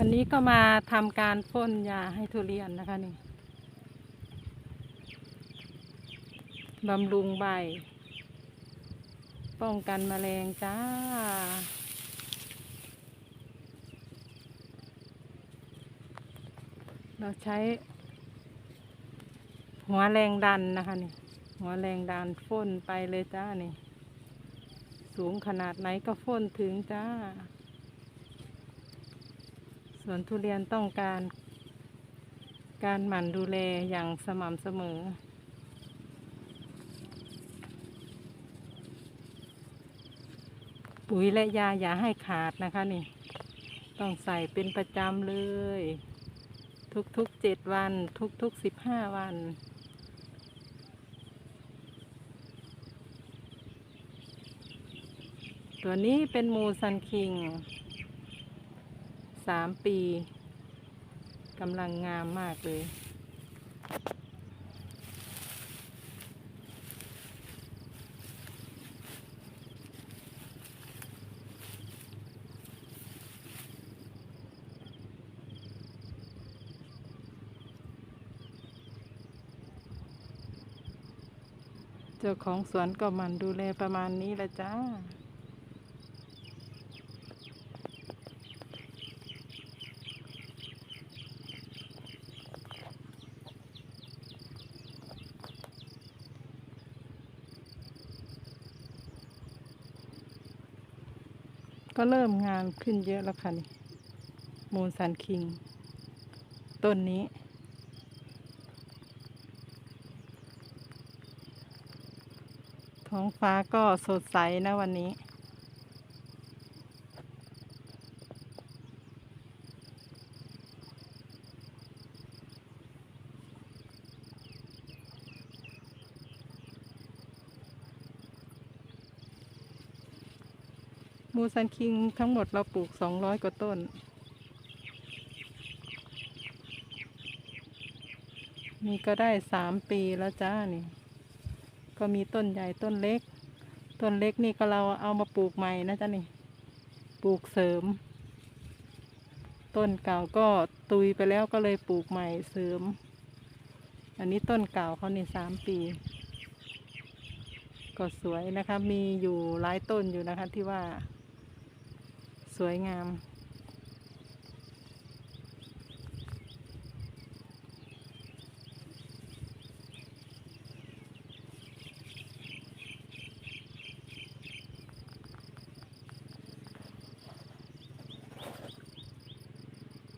วันนี้ก็มาทำการพ่นยาให้ทุเรียนนะคะนี่บำรุงใบ ป้องกันแมลงจ้า เราใช้ หัวแรงดันนะคะนี่ หัวแรงดันพ่นไปเลยจ้านี่ สูงขนาดไหนก็พ่นถึงจ้า วนทุเรียนต้องการ การหมั่นดูแลอย่างสม่ำเสมอ ปุ๋ยและยาอย่าให้ขาดนะคะนี่ ต้องใส่เป็นประจำเลย ทุกๆเจ็ดวัน ทุกๆสิบห้าวันตัวนี้เป็นมูซันคิง สามปีกำลังงามมากเลย เจ้าของสวนก็มันดูแลประมาณนี้ละจ้า ก็เริ่มงานขึ้นเยอะแล้วค่ะนี่มูนสันคิง ต้นนี้ ท้องฟ้าก็สดใสนะวันนี้ มูซันคิงทั้งหมดเราปลูกสองร้อยกว่าต้น นี่ก็ได้สามปีแล้วจ้านี่ ก็มีต้นใหญ่ต้นเล็ก ต้นเล็กนี่ก็เราเอามาปลูกใหม่นะจ๊ะนี่ ปลูกเสริม ต้นเก่าก็ตุยไปแล้วก็เลยปลูกใหม่เสริม อันนี้ต้นเก่าเขานี่สามปีก็สวยนะคะ มีอยู่หลายต้นอยู่นะคะที่ว่า วยงาม